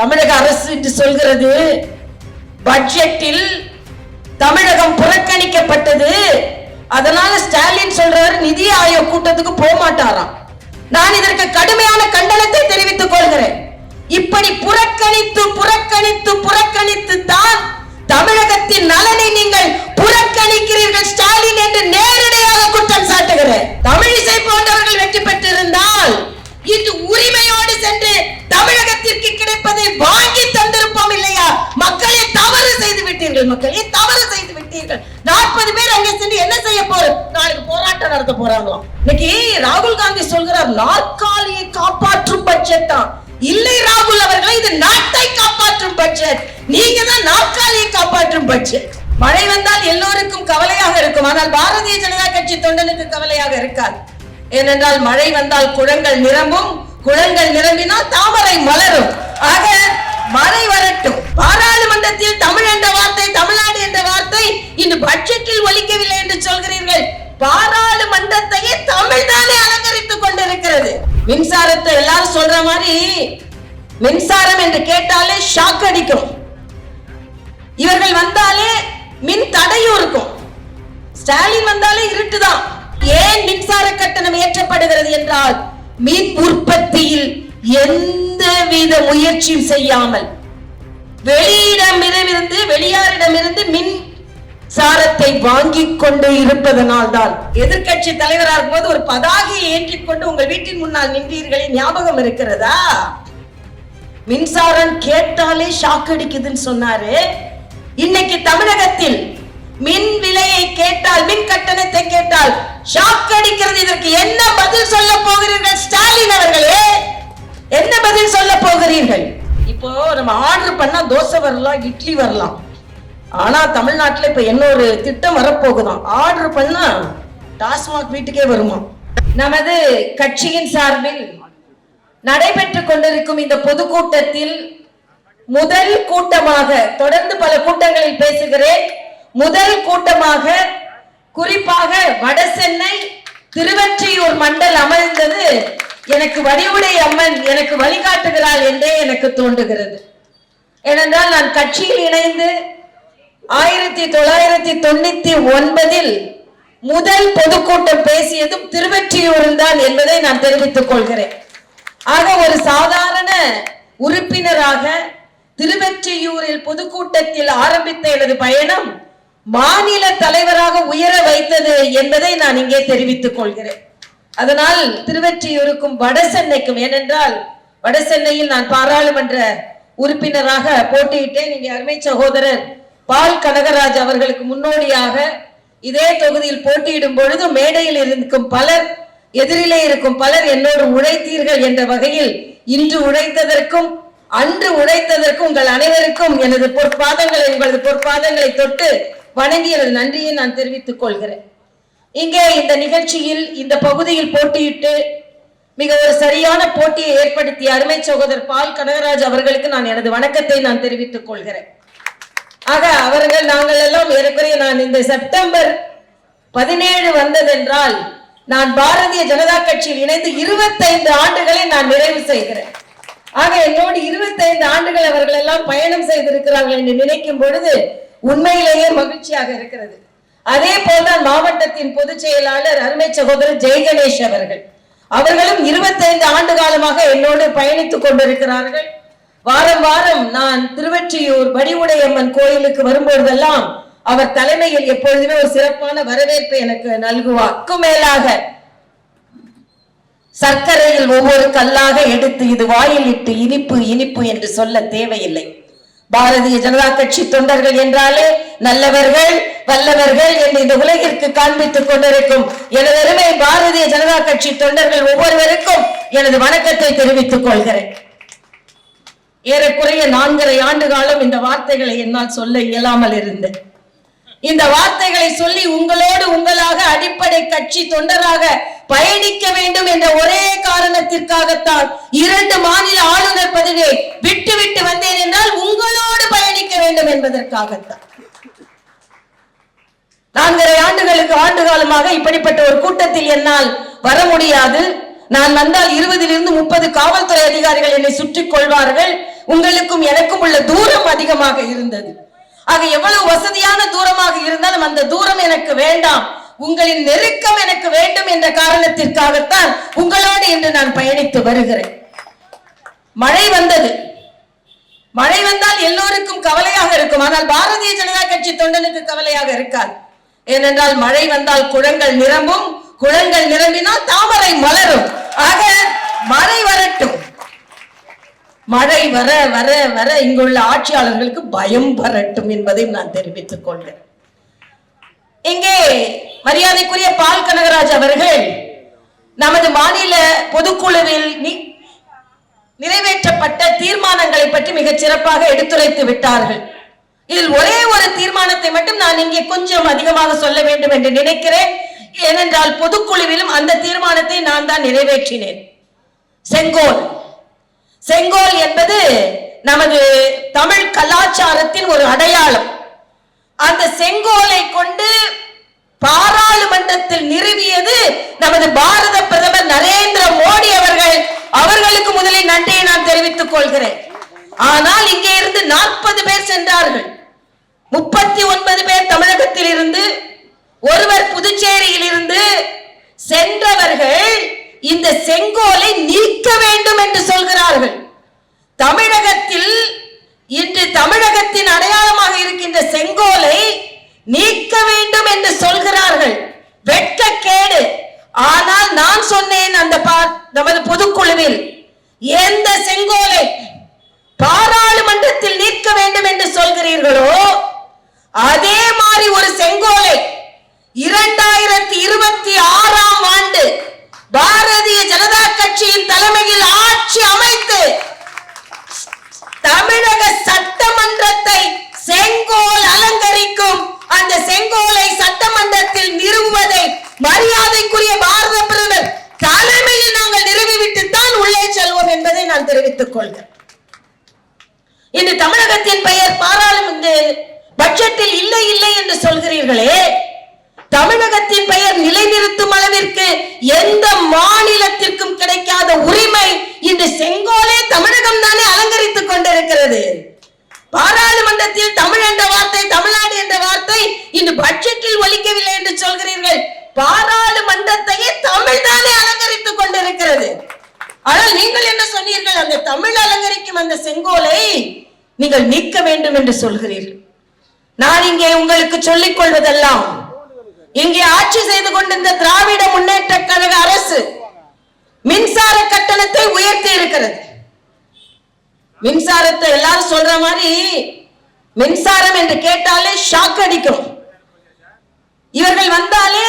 தமிழக அரசு என்று சொல்கிறது பட்ஜெட்டில் தமிழகம் புறக்கணிக்கப்பட்டது. அதனால ஸ்டாலின் சொல்றாரு நிதி ஆயோக் கூட்டத்துக்கு போக மாட்டாராம். நான் இதற்கு கடுமையான கண்டனத்தை தெரிவித்துக் கொள்கிறேன். இப்படி புறக்கணித்து புறக்கணித்து புறக்கணித்து தான் தமிழகத்தின் நலனை நீங்கள் புறக்கணிக்கிறீர்கள் ஸ்டாலின் என்று நேரடியாக குற்றம் சாட்டுகிறேன். தமிழிசை போன்றவர்கள் வெற்றி பெற்றிருந்தால் இன்று உரிமையோடு சென்று தமிழகத்திற்கு கிடைப்பதை வாங்கி தந்திருப்போம் இல்லையா? மக்களை தவறு செய்து விட்டீர்கள் மக்களே தவறு செய்து விட்டீர்கள். நாற்பது பேர் அங்கே சென்று என்ன செய்ய போறோம்? நாளைக்கு போராட்டம் நடத்த போறாங்களாம் இன்னைக்கு ராகுல் காந்தி சொல்கிறார் நாற்காலியை காப்பாற்றும் பட்ஜெட் தான். இல்லை ராகுல் அவர்களே இது நாட்டை காப்பாற்றும் பட்ஜெட் நீங்க தான் நாற்காலியை காப்பாற்றும் பட்ஜெட் மழை வந்தால் எல்லோருக்கும் கவலையாக இருக்கும். ஆனால் பாரதிய ஜனதா கட்சி தொண்டனுக்கு கவலையாக இருக்காது. ஏனென்றால் மழை வந்தால் குளங்கள் நிரம்பும் குளங்கள் நிரம்பினால் தாமரை மலரும். ஆக மழை வரட்டும். பாராளுமன்றத்தில் தமிழ் என்ற வார்த்தை தமிழ்நாடு என்ற வார்த்தை இன்று பட்ஜெட்டில் ஒலிக்கவில்லை என்று சொல்கிறீர்கள். பாராளுமன்றத்தையே தமிழ் தானே அலங்கரித்துக் கொண்டிருக்கிறது. மின்சாரத்தை எல்லாரும் சொல்ற மாதிரி மின்சாரம் என்று கேட்டாலே ஷாக் அடிக்கும். இவர்கள் வந்தாலே மின் தடையும் இருக்கும். ஸ்டாலின் வந்தாலே இருட்டுதான். ஏன் மின்சார கட்டணம் ஏற்றப்படுகிறது என்றால் மின் உற்பத்தியில் எந்தவித முயற்சியும் செய்யாமல் வெளியிடமிருந்து வெளியாரிடமிருந்து மின் சாரத்தை வாங்கிக் கொண்டு இருப்பதனால் தான் எதிர்க்கட்சி தலைவராக இருக்கும்போது ஒரு பதாகையை ஏற்றிக் கொண்டு உங்கள் வீட்டின் முன்னால் நின்றீர்களே ஞாபகம் இருக்கிறதா? மின்சாரம் கேட்டாலே ஷாக் அடிக்குதுன்னு சொன்னாரு. இன்னைக்கு தமிழகத்தில் மின் விலையை கேட்டால் மின் கட்டணத்தை கேட்டால் ஷாக் அடிக்கிறது. இதற்கு என்ன பதில் சொல்ல போகிறீர்கள்? ஸ்டாலின் அவர்களே என்ன பதில் சொல்ல போகிறீர்கள்? இப்போ நம்ம ஆர்டர் பண்ணா தோசை வரலாம் இட்லி வரலாம். ஆனா தமிழ்நாட்டுல இப்ப என்ன ஒரு திட்டம் வரப்போகுதான். ஆர்டர் பண்ணா டாஸ்மாக் வீட்டுக்கே வருமா? நமது கட்சியின் சார்பில் நடைபெற்றுக் கொண்டிருக்கும் இந்த பொதுக்கூட்டத்தில் முதல் கூட்டமாக தொடர்ந்து பல கூட்டங்களில் பேசுகிறேன். முதல் கூட்டமாக குறிப்பாக வடசென்னை திருவற்றியூர் மண்டல் அமர்ந்தது எனக்கு வடிவுடை அம்மன் எனக்கு வழிகாட்டுகிறாள் என்றே எனக்கு தோன்றுகிறது. ஏனென்றால் நான் கட்சியில் இணைந்து ஆயிரத்தி தொள்ளாயிரத்தி தொண்ணூத்தி ஒன்பதில் முதல் பொதுக்கூட்டம் பேசியதும் திருவற்றியூரில் தான் என்பதை நான் தெரிவித்துக் கொள்கிறேன். ஆக ஒரு சாதாரண உறுப்பினராக திருவெற்றியூரில் பொதுக்கூட்டத்தில் ஆரம்பித்த எனது பயணம் மாநில தலைவராக உயர வைத்தது என்பதை நான் இங்கே தெரிவித்துக் கொள்கிறேன். அதனால் திருவெற்றியூருக்கும் வடசென்னைக்கும் ஏனென்றால் வடசென்னையில் நான் பாராளுமன்ற உறுப்பினராக போட்டியிட்டேன். இங்கே அருமை சகோதரர் பால் கனகராஜ் அவர்களுக்கு முன்னோடியாக இதே தொகுதியில் போட்டியிடும் பொழுது மேடையில் இருக்கும் பலர் எதிரிலே இருக்கும் பலர் என்னோடு உழைத்தீர்கள் என்ற வகையில் இன்று உழைத்ததற்கும் அன்று உழைத்ததற்கும் உங்கள் அனைவருக்கும் எனது பொற்பாதங்களை உங்களது பொற்பாதங்களை தொட்டு வணங்கி எனது நன்றியை நான் தெரிவித்துக் கொள்கிறேன். இங்கே இந்த நிகழ்ச்சியில் இந்த பகுதியில் போட்டியிட்டு மிக ஒரு சரியான போட்டியை ஏற்படுத்திய அருமை சகோதரர் பால் கனகராஜ் அவர்களுக்கு நான் எனது வணக்கத்தை நான் தெரிவித்துக் கொள்கிறேன். ஆக அவர்கள் நாங்கள் எல்லாம் ஏறக்குறைய நான் இந்த செப்டம்பர் பதினேழு வந்ததென்றால் நான் பாரதிய ஜனதா கட்சியில் இணைந்து இருபத்தைந்து ஆண்டுகளை நான் நிறைவு செய்கிறேன். ஆக என்னோடு இருபத்தைந்து ஆண்டுகள் அவர்கள் எல்லாம் பயணம் செய்திருக்கிறார்கள் என்று நினைக்கும் பொழுது உண்மையிலேயே மகிழ்ச்சியாக இருக்கிறது. அதே போல்தான் மாவட்டத்தின் பொதுச் செயலாளர் அருமை சகோதரர் ஜெய்கணேஷ் அவர்கள். அவர்களும் இருபத்தைந்து ஆண்டு காலமாக என்னோடு பயணித்துக் கொண்டிருக்கிறார்கள். வாரம் வாரம் நான் திருவெற்றியூர் வடிவுடையம்மன் கோயிலுக்கு வரும்பொழுதெல்லாம் அவர் தலைமையில் எப்பொழுதுமே ஒரு சிறப்பான வரவேற்பை எனக்கு நல்குவார். மேலாக சர்க்கரையில் ஒவ்வொரு கல்லாக எடுத்து இது வாயில் இட்டு இனிப்பு இனிப்பு என்று சொல்ல தேவையில்லை. பாரதிய ஜனதா கட்சி தொண்டர்கள் என்றாலே நல்லவர்கள் வல்லவர்கள் என்று இந்த உலகிற்கு காண்பித்துக் கொண்டிருக்கும் எனது அருமை பாரதிய ஜனதா கட்சி தொண்டர்கள் ஒவ்வொருவருக்கும் எனது வணக்கத்தை தெரிவித்துக் கொள்கிறேன். ஏறக்குறைய நான்கரை ஆண்டு காலம் இந்த வார்த்தைகளை என்னால் சொல்ல இயலாமல் இருந்தேன். இந்த வார்த்தைகளை சொல்லி உங்களோடு உங்களாக அடிப்படை கட்சி தொண்டராக பயணிக்க வேண்டும் என்ற ஒரே காரணத்திற்காகத்தான் இரண்டு மாநில ஆளுநர் பதவியை விட்டு விட்டு வந்தேன் என்றால் உங்களோடு பயணிக்க வேண்டும் என்பதற்காகத்தான். நான்கரை ஆண்டுகளுக்கு ஆண்டு காலமாக இப்படிப்பட்ட ஒரு கூட்டத்தில் என்னால் வர முடியாது. நான் வந்தால் இருபதிலிருந்து முப்பது காவல்துறை அதிகாரிகள் என்னை சுற்றிக் கொள்வார்கள். உங்களுக்கும் எனக்கும் உள்ள தூரம் அதிகமாக இருந்தது. ஆக எவ்வளவு வசதியான தூரமாக இருந்தாலும் அந்த தூரம் எனக்கு வேண்டாம். உங்களின் நெருக்கம் எனக்கு வேண்டும் என்ற காரணத்திற்காகத்தான் உங்களோடு இன்று நான் பயணித்து வருகிறேன். மழை வந்தது. மழை வந்தால் எல்லோருக்கும் கவலையாக இருக்கும். ஆனால் பாரதிய ஜனதா கட்சி தொண்டனுக்கு கவலையாக இருக்காது. ஏனென்றால் மழை வந்தால் குளங்கள் நிரம்பும். குளங்கள் நிரம்பினால் தாமரை மலரும். ஆக மழை வரட்டும். மழை வர வர வர இங்குள்ள ஆட்சியாளர்களுக்கு பயம் வரட்டும் என்பதை நான் தெரிவித்துக் கொள்கிறேன். இங்கே மரியாதைக்குரிய பால் கனகராஜ் அவர்கள் நமது மாநில பொதுக்குழுவில் நி- நிறைவேற்றப்பட்ட தீர்மானங்களை பற்றி மிகச் சிறப்பாக எடுத்துரைத்து விட்டார்கள். இதில் ஒரே ஒரு தீர்மானத்தை மட்டும் நான் இங்கே கொஞ்சம் அதிகமாக சொல்ல வேண்டும் என்று நினைக்கிறேன். ஏனென்றால் பொதுக்குழுவிலும் அந்த தீர்மானத்தை நான் தான் நிறைவேற்றினேன். செங்கோல். செங்கோல் என்பது நமது தமிழ் கலாச்சாரத்தின் ஒரு அடையாளம். அந்த செங்கோலை கொண்டு பாராளுமன்றத்தில் நிறுவியது நமது பாரத பிரதமர் நரேந்திர மோடி அவர்கள். அவர்களுக்கு முதலில் நன்றியை நான் தெரிவித்துக் கொள்கிறேன். ஆனால் இங்கே இருந்து நாற்பது பேர் சென்றார்கள். முப்பத்தி ஒன்பது பேர் தமிழகத்தில் இருந்து ஒருவர் புதுச்சேரியில் இருந்து சென்றவர்கள் இந்த செங்கோலை நீக்க வேண்டும் என்று சொல்கிறார்கள். தமிழகத்தில் இன்று தமிழகத்தின் அடையாளமாக இருக்கின்ற செங்கோலை நீக்க வேண்டும் என்று சொல்கிறார்கள். வெட்கக்கேடு. ஆனால் நான் சொன்னேன் அந்த பா- நமது பொதுக்குழுவில் எந்த செங்கோலை பாராளுமன்றத்தில் நீக்க வேண்டும் என்று சொல்கிறீர்களோ அதே மாதிரி ஒரு செங்கோலை இரண்டாம் இருபத்தி ஆறாம் ஆண்டு பாரதிய ஜனதா கட்சியின் தலைமையில் ஆட்சி அமைத்து தமிழக சட்டமன்றத்தை செங்கோல் அலங்கரிக்கும். அந்த செங்கோலை சட்டமன்றத்தில் நிறுவுவதை மரியாதைக்குரிய பாரத பிரதமர் தலைமையில் நாங்கள் நிறுவிவிட்டு தான் உள்ளே செல்வோம் என்பதை நான் தெரிவித்துக் கொள்கிறேன். இன்று தமிழகத்தின் பெயர் பாராளுமன்ற பட்ஜெட்டில் இல்லை இல்லை என்று சொல்கிறீர்களே. தமிழகத்தின் பெயர் நிலைநிறுத்தும் அளவிற்கு எந்த மாநிலத்திற்கும் கிடைக்காத உரிமை இந்த செங்கோலே தமிழகம் தானே அலங்கரித்துக் கொண்டிருக்கிறது. பாராளுமன்றத்தில் தமிழ் என்ற வார்த்தை தமிழ்நாடு என்ற வார்த்தை இன்று பட்ஜெட்டில் ஒலிக்கவில்லை என்று சொல்கிறீர்கள். பாராளுமன்றத்தையே தமிழ் தானே அலங்கரித்துக் கொண்டிருக்கிறது. ஆனால் நீங்கள் என்ன சொன்னீர்கள்? அந்த தமிழ் அலங்கரிக்கும் அந்த செங்கோலை நீங்கள் நீக்க வேண்டும் என்று சொல்கிறீர்கள். நான் இங்கே உங்களுக்கு சொல்லிக் கொள்வதெல்லாம் இங்கே ஆட்சி செய்து கொண்டிருந்த திராவிட முன்னேற்ற கழக அரசு மின்சார கட்டணத்தை உயர்த்தி இருக்கிறது. மின்சாரத்தை எல்லாரும் சொல்ற மாதிரி மின்சாரம் என்று கேட்டாலே ஷாக் அடிக்கும். இவர்கள் வந்தாலே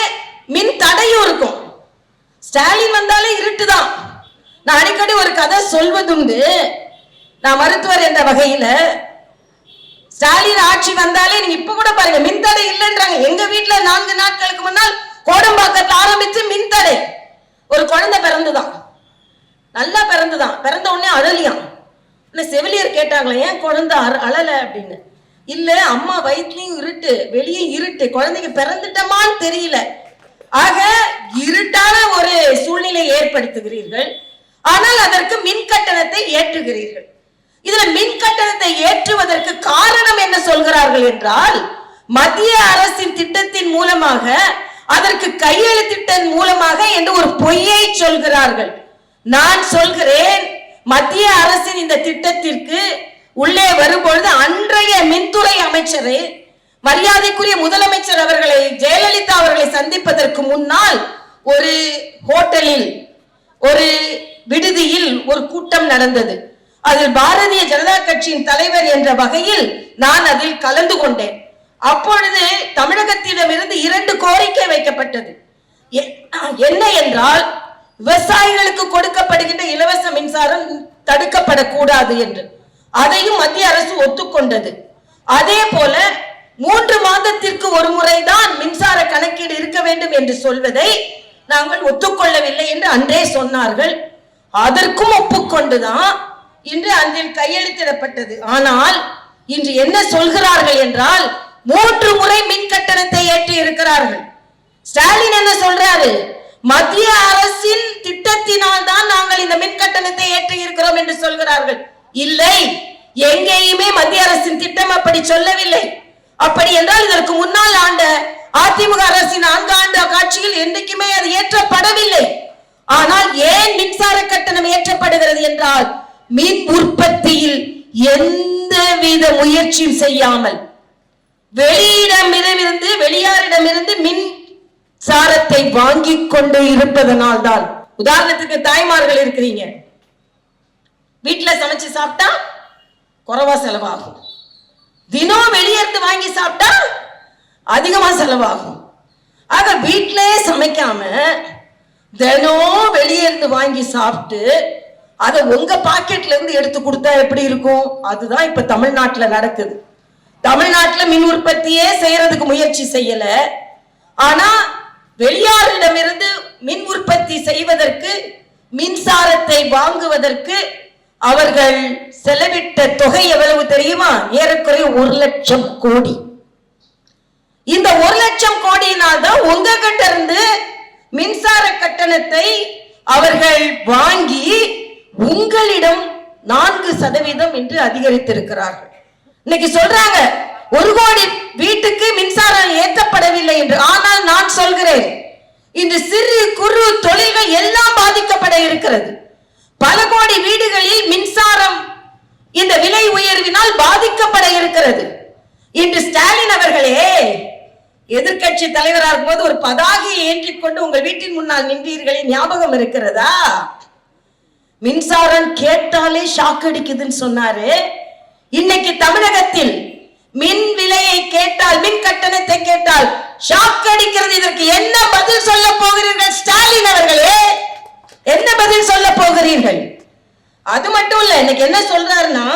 மின் தடையும் இருக்கும். ஸ்டாலின் வந்தாலே இருட்டுதான். நான் அடிக்கடி ஒரு கதை சொல்வதுண்டு. நான் மருத்துவர் என்ற வகையில ஸ்டாலின் ஆட்சி வந்தாலே நீங்க இப்ப கூட பாருங்க மின்தடை இல்லைன்றாங்க. எங்க வீட்டுல நான்கு நாட்களுக்கு முன்னால் கோடம்பாக்கத்தை ஆரம்பித்து மின் மின்தடை ஒரு குழந்தை பிறந்துதான். நல்லா பிறந்துதான். பிறந்த உடனே அழலியான் இல்லை செவிலியர் கேட்டாங்களே ஏன் குழந்தை அற- அழல? அப்படின்னு. இல்ல அம்மா வயிற்றுலயும் இருட்டு வெளியே இருட்டு குழந்தைங்க பிறந்துட்டமான்னு தெரியல. ஆக இருட்டான ஒரு சூழ்நிலை ஏற்படுத்துகிறீர்கள். ஆனால் அதற்கு மின் கட்டணத்தை ஏற்றுகிறீர்கள். இதுல மின் கட்டணத்தை ஏற்றுவதற்கு காரணம் என்ன சொல்கிறார்கள் என்றால் மத்திய அரசின் திட்டத்தின் மூலமாக அதற்கு கையெழுத்திட்டதன் மூலமாக என்று ஒரு பொய்யை சொல்கிறார்கள். நான் சொல்கிறேன் மத்திய அரசின் இந்த திட்டத்திற்கு உள்ளே வரும்பொழுது அன்றைய மின்துறை அமைச்சரே மரியாதைக்குரிய முதலமைச்சர் அவர்களை ஜெயலலிதா அவர்களை சந்திப்பதற்கு முன்னால் ஒரு ஹோட்டலில் ஒரு விடுதியில் ஒரு கூட்டம் நடந்தது. அதில் பாரதிய ஜனதா கட்சியின் தலைவர் என்ற வகையில் நான் அதில் கலந்து கொண்டேன். அப்பொழுது தமிழகத்திடமிருந்து இரண்டு கோரிக்கை வைக்கப்பட்டது. எ- என்ன என்றால் விவசாயிகளுக்கு கொடுக்கப்படுகின்ற இலவச மின்சாரம் தடுக்கப்படக்கூடாது என்று. அதையும் மத்திய அரசு ஒத்துக்கொண்டது. அதே போல மூன்று மாதத்திற்கு ஒரு முறைதான் மின்சார கணக்கீடு இருக்க வேண்டும் என்று சொல்வதை நாங்கள் ஒத்துக்கொள்ளவில்லை என்று அன்றே சொன்னார்கள். அதற்கும் ஒப்புக்கொண்டுதான் இன்று அதில் கையெழுத்திடப்பட்டது. ஆனால் இன்று என்ன சொல்கிறார்கள் என்றால் மூன்று முறை மின் கட்டணத்தை ஏற்றி இருக்கிறார்கள் ஸ்டாலின் என்ன சொல்றாரு? மத்திய அரசின் திட்டத்தினால் தான் நாங்கள் இந்த மின் கட்டணத்தை ஏற்றி இருக்கிறோம் என்று சொல்கிறார்கள். இல்லை எங்கேயுமே மத்திய அரசின் திட்டம் அப்படி சொல்லவில்லை. அப்படி என்றால் இதற்கு முன்னால் ஆண்ட அதிமுக அரசின் நான்கு ஆண்டு காட்சியில் என்றைக்குமே அது ஏற்றப்படவில்லை. ஆனால் ஏன் மின்சார கட்டணம் ஏற்றப்படுகிறது என்றால் மின் உற்பத்தியில் எந்தவித முயற்சியும் செய்யாமல் வெளியிடமிருந்து வெளியாரிடமிருந்து மின் சாரத்தை வாங்கி கொண்டு இருப்பதனால் தான் உதாரணத்துக்கு தாய்மார்கள் இருக்கிறீங்க. வீட்டுல சமைச்சு சாப்பிட்டா குறைவா செலவாகும். தினம் வெளியிருந்து வாங்கி சாப்பிட்டா அதிகமா செலவாகும். ஆக வீட்டிலே சமைக்காம தினம் வெளியே இருந்து வாங்கி சாப்பிட்டு அதை உங்க பாக்கெட்ல இருந்து எடுத்து கொடுத்தா எப்படி இருக்கும்? அதுதான் இப்ப தமிழ்நாட்டுல நடக்குது. தமிழ்நாட்டுல மின் உற்பத்தியே செய்யறதுக்கு முயற்சி செய்யல. ஆனா வெளியாரிடமிருந்து மின் உற்பத்தி செய்வதற்கு மின்சாரத்தை வாங்குவதற்கு அவர்கள் செலவிட்ட தொகை எவ்வளவு தெரியுமா? ஏறக்குறைய ஒரு லட்சம் கோடி. இந்த ஒரு லட்சம் கோடியினால் தான் உங்ககிட்ட இருந்து மின்சார கட்டணத்தை அவர்கள் வாங்கி உங்களிடம் நான்கு சதவீதம் என்று அதிகரித்திருக்கிறார்கள். இன்னைக்கு சொல்றாங்க ஒரு கோடி வீட்டுக்கு மின்சாரம் ஏற்றப்படவில்லை என்று ஆனால் நான் சொல்கிறேன். இன்று சிறு குறு தொழில்கள் எல்லாம் பாதிக்கப்பட இருக்கிறது. பல கோடி வீடுகளில் மின்சாரம் இந்த விலை உயர்வினால் பாதிக்கப்பட இருக்கிறது. இன்று ஸ்டாலின் அவர்களே எதிர்க்கட்சி தலைவராக இருக்கும்போது ஒரு பதாகையை ஏற்றிக் கொண்டு உங்கள் வீட்டின் முன்னால் நின்றீர்களே ஞாபகம் இருக்கிறதா? மின்சாரம் கேட்டாலே ஷாக் அடிக்குதுன்னு சொன்னாரு. இன்னைக்கு தமிழகத்தில் மின் விலையை கேட்டால் மின் கட்டணத்தை கேட்டால் ஷாக் அடிக்கிறது. இதற்கு என்ன பதில் சொல்ல போகிறீர்கள்? ஸ்டாலின் அவர்களே என்ன பதில் சொல்ல போகிறீர்கள்? அது மட்டும் இல்ல இன்னைக்கு என்ன சொல்றாருன்னா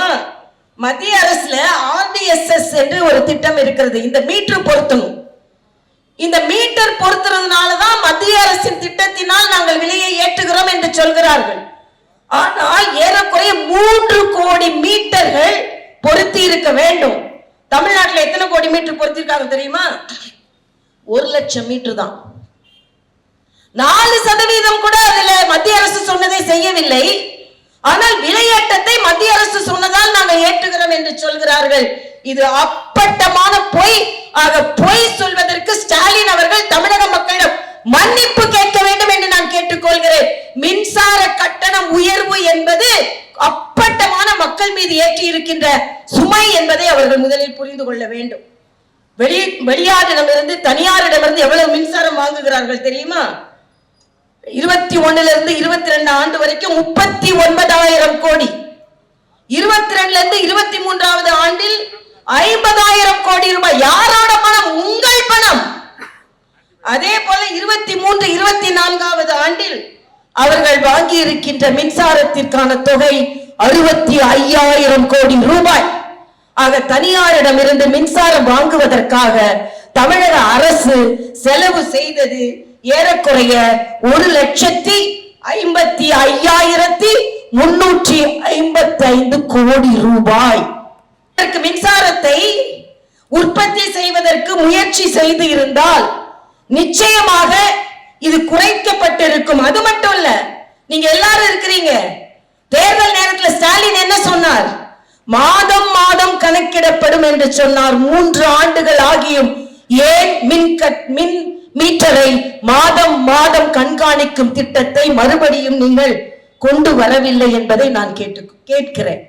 மத்திய அரசுல ஆர்டிஎஸ்எஸ் என்று ஒரு திட்டம் இருக்கிறது. இந்த மீட்டர் பொருத்தணும். இந்த மீட்டர் பொருத்துறதுனால தான் மத்திய அரசின் திட்டத்தினால் நாங்கள் விலையை ஏற்றுகிறோம் என்று சொல்கிறார்கள். ஆனால் ஏறக்குறைய மூன்று கோடி மீட்டர்கள் பொருத்தி இருக்க வேண்டும். தமிழ்நாட்டில் எத்தனை கோடி மீட்டர் பொருத்திருக்காங்க தெரியுமா? ஒரு லட்சம் மீட்டர் தான். நாலு சதவீதம் கூட அதுல மத்திய அரசு சொன்னதை செய்யவில்லை. ஆனால் விலையேற்றத்தை மத்திய அரசு சொன்னதால் நாங்கள் ஏற்றுகிறோம் என்று சொல்கிறார்கள். இது அப்பட்டமான பொய். ஆக பொய் சொல்வதற்கு ஸ்டாலின் அவர்கள் தமிழக மக்களிடம் மன்னிப்பு கேட்க வேண்டும் என்று நான் கேட்டுக்கொள்கிறேன். மின்சார கட்டணம் உயர்வு என்பது அப்பட்டமான மக்கள் மீது ஏற்றி இருக்கின்ற சுமை என்பதை அவர்கள் முதலில் புரிந்து கொள்ள வேண்டும். வெளி வெளியாரிடமிருந்து தனியாரிடமிருந்து எவ்வளவு மின்சாரம் வாங்குகிறார்கள் தெரியுமா? இருபத்தி ஒண்ணுல இருந்து இருபத்தி ரெண்டு ஆண்டு வரைக்கும் முப்பத்தி ஒன்பதாயிரம் கோடி. இருபத்தி ரெண்டுல இருந்து இருபத்தி மூன்றாவது ஆண்டில் ஐம்பதாயிரம் கோடி ரூபாய். யாரோட பணம்? உங்கள் பணம். அதே போல இருபத்தி மூன்று இருபத்தி நான்காவது ஆண்டில் அவர்கள் வாங்கி இருக்கின்ற மின்சாரத்திற்கான தொகை அறுபத்தி ஐயாயிரம் கோடி ரூபாய். ஆக தனியாரிடம் இருந்து மின்சாரம் வாங்குவதற்காக தமிழக அரசு செலவு செய்தது ஏறக்குறைய ஒரு லட்சத்தி ஐம்பத்தி ஐயாயிரத்தி முன்னூற்றி ஐம்பத்தி ஐந்து கோடி ரூபாய். இதற்கு மின்சாரத்தை உற்பத்தி செய்வதற்கு முயற்சி செய்து இருந்தால் நிச்சயமாக இது குறைக்கப்பட்டிருக்கும். அது மட்டும் இல்ல நீங்க எல்லாரும் இருக்கிறீங்க. தேர்தல் நேரத்துல ஸ்டாலின் என்ன சொன்னார்? மாதம் மாதம் கணக்கிடப்படும் என்று சொன்னார். மூன்று ஆண்டுகள் ஆகியும் ஏன் மின் கட் மின் மீட்டரை மாதம் மாதம் கண்காணிக்கும் திட்டத்தை மறுபடியும் நீங்கள் கொண்டு வரவில்லை என்பதை நான் கேட்டு கேட்கிறேன்.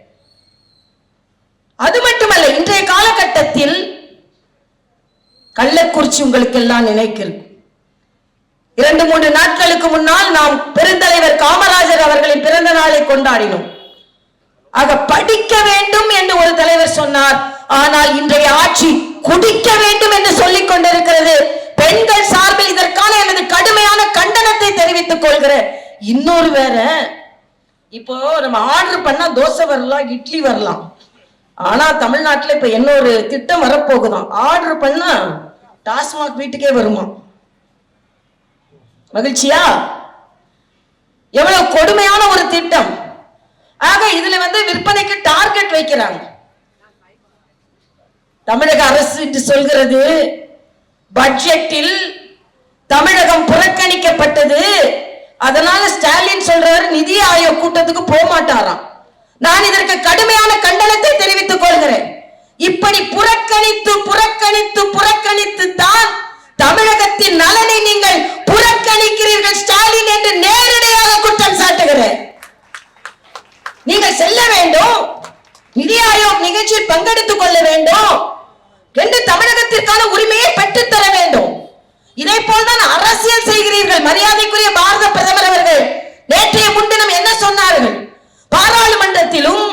அது மட்டுமல்ல இன்றைய காலகட்டத்தில் கள்ளக்குறிச்சி உங்களுக்கு எல்லாம் நினைக்கிறது இரண்டு மூன்று நாட்களுக்கு முன்னால் நாம் பெருந்தலைவர் காமராஜர் அவர்களின் பிறந்த நாளை கொண்டாடினோம். ஆக படிக்க வேண்டும் என்று ஒரு தலைவர் சொன்னார். ஆனால் இன்றைய ஆட்சி குடிக்க வேண்டும் என்று சொல்லிக் கொண்டிருக்கிறது. பெண்கள் சார்பில் இதற்கான எனது கடுமையான கண்டனத்தை தெரிவித்துக் கொள்கிறேன். இன்னொரு வேற இப்போ நம்ம ஆர்டர் பண்ணா தோசை வரலாம் இட்லி வரலாம். ஆனா தமிழ்நாட்டுல இப்ப என்ன ஒரு திட்டம் வரப்போகுதான். ஆர்டர் பண்ணா டாஸ்மாக் வீட்டுக்கே வருமா? மகிழ்ச்சியா? எவ்வளவு கொடுமையான ஒரு திட்டம். ஆக இதுல வந்து விற்பனைக்கு டார்கெட் வைக்கிறாங்க. தமிழக அரசு என்று சொல்கிறது பட்ஜெட்டில் தமிழகம் புறக்கணிக்கப்பட்டது. அதனால ஸ்டாலின் சொல்றாரு நிதி ஆயோக் கூட்டத்துக்கு போக மாட்டாராம் நான் இதற்கு கடுமையான கண்டனத்தை தெரிவித்துக் கொள்கிறேன். இப்படி புறக்கணித்து புறக்கணித்து புறக்கணித்து தான் தமிழகத்தின் நலனை நீங்கள் புறக்கணிக்கிறீர்கள். ஸ்டாலின் என்று நேரடியாக குற்றம் சாட்டுகிறேன் நீங்கள் செல்ல வேண்டும். நிதி ஆயோக் நிகழ்ச்சியில் பங்கெடுத்துக் கொள்ள வேண்டும். என்று தமிழகத்திற்கான உரிமையை பெற்றுத்தர வேண்டும். இதை போல்தான் அரசியல் செய்கிறீர்கள். மரியாதைக்குரிய பாரத பிரதமர் அவர்கள் நேற்றைய முன்தினம் என்ன சொன்னார்கள்? பாராளுமன்றத்திலும்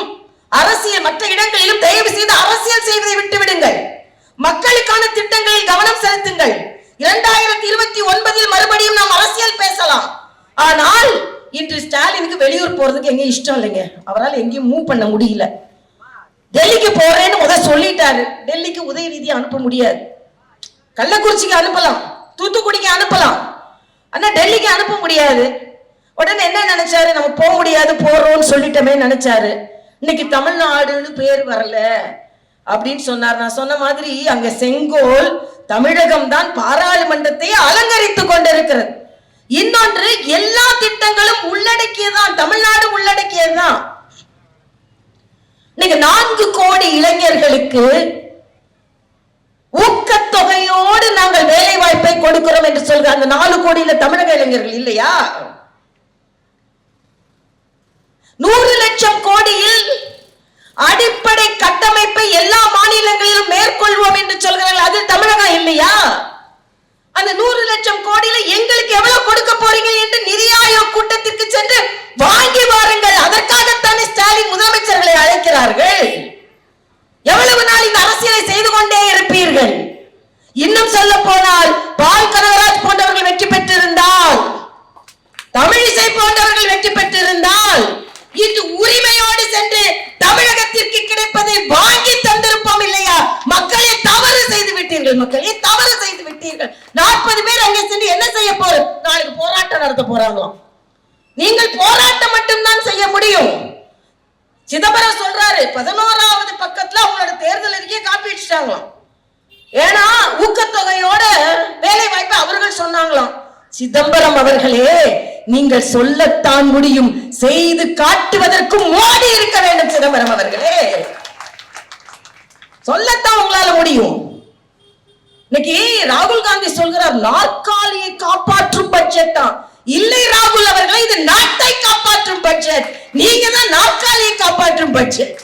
அரசியல் மற்ற இடங்களிலும் தயவு செய்து அரசியல் செய்வதை விட்டுவிடுங்கள் மக்களுக்கான திட்டங்களில் கவனம் செலுத்துங்கள். இரண்டாயிரத்தி இருபத்தி ஒன்பதில் மறுபடியும் நாம் அரசியல் பேசலாம். ஆனால் இன்று ஸ்டாலினுக்கு வெளியூர் போறதுக்கு எங்க இஷ்டம் இல்லைங்க. அவரால் எங்கேயும் மூவ் பண்ண முடியல. டெல்லிக்கு போறேன்னு முத சொல்லிட்டாரு. டெல்லிக்கு உதயநிதி அனுப்ப முடியாது. கள்ளக்குறிச்சிக்கு அனுப்பலாம். தூத்துக்குடிக்கு அனுப்பலாம். ஆனா டெல்லிக்கு அனுப்ப முடியாது. உடனே என்ன நினைச்சாரு? நம்ம போக முடியாது போறோம்னு சொல்லிட்டோமே நினைச்சாரு. இன்னைக்கு தமிழ்நாடுன்னு பேர் வரல அப்படின்னு சொன்னார். நான் சொன்ன மாதிரி அங்க செங்கோல் தமிழகம் தான் பாராளுமன்றத்தை அலங்கரித்துக் கொண்டிருக்கிறது. இன்னொன்று எல்லா திட்டங்களும் உள்ளடக்கியதான் தமிழ்நாடு உள்ளடக்கியதுதான். இன்னைக்கு நான்கு கோடி இளைஞர்களுக்கு ஊக்கத்தொகையோடு நாங்கள் வேலை வாய்ப்பை கொடுக்கிறோம் என்று சொல்ற அந்த நாலு கோடியில தமிழக இளைஞர்கள் இல்லையா? நூறு லட்சம் கோடியில் அடிப்படை கட்டமைப்பை எல்லா மாநிலங்களிலும் மேற்கொள்வோம் என்று சொல்கிறார்கள். அது தமிழகம் இல்லையா? அந்த நூறு லட்சம் கோடியில எங்களுக்கு எவ்வளவு கொடுக்க போறீங்க என்று நிதி ஆயோக் கூட்டத்திற்கு சென்று வாங்கி வாருங்கள். அதற்காகத்தானே ஸ்டாலின் முதலமைச்சர்களை அழைக்கிறார்கள் எவ்வளவு நாள் இந்த அரசியலை செய்து கொண்டே இருப்பீர்கள் இன்னும் சொல்ல போனால் பால் கனகராஜ் போன்றவர்கள் வெற்றி பெற்றிருந்தால் தமிழிசை போன்றவர்கள் வெற்றி பெற்றிருந்தால் இன்று உரிமையோடு சென்று தமிழகத்திற்கு கிடைப்பதை வாங்கி தந்திருப்போம் இல்லையா மக்களை தவறு செய்து விட்டீர்கள் மக்களே தவறு செய்து விட்டீர்கள் நாற்பது பேர் அங்கே சென்று என்ன செய்ய போறோம் நாளைக்கு போராட்டம் நடத்த போறாங்களாம் நீங்கள் போராட்டம் மட்டும்தான் செய்ய முடியும் சிதம்பரம் சொல்றாரு பதினோராவது பக்கத்துல அவங்களோட தேர்தல் அறிக்கையை காப்பி அடிச்சிட்டாங்களாம் ஏன்னா தொகையோட வேலை வாய்ப்பு அவர்கள் சொன்னாங்களாம். சிதம்பரம் அவர்களே நீங்கள் சொல்லத்தான் முடியும். செய்து காட்டுவதற்கு மோடி இருக்க வேண்டும் சிதம்பரம் அவர்களே. சொல்லத்தான் உங்களால முடியும். இன்னைக்கு ராகுல் காந்தி சொல்கிறார் நாற்காலியை காப்பாற்றும் பட்ஜெட் தான் இல்லை ராகுல் அவர்களே இது நாட்டை காப்பாற்றும் பட்ஜெட் நீங்க தான் நாற்காலியை காப்பாற்றும் பட்ஜெட்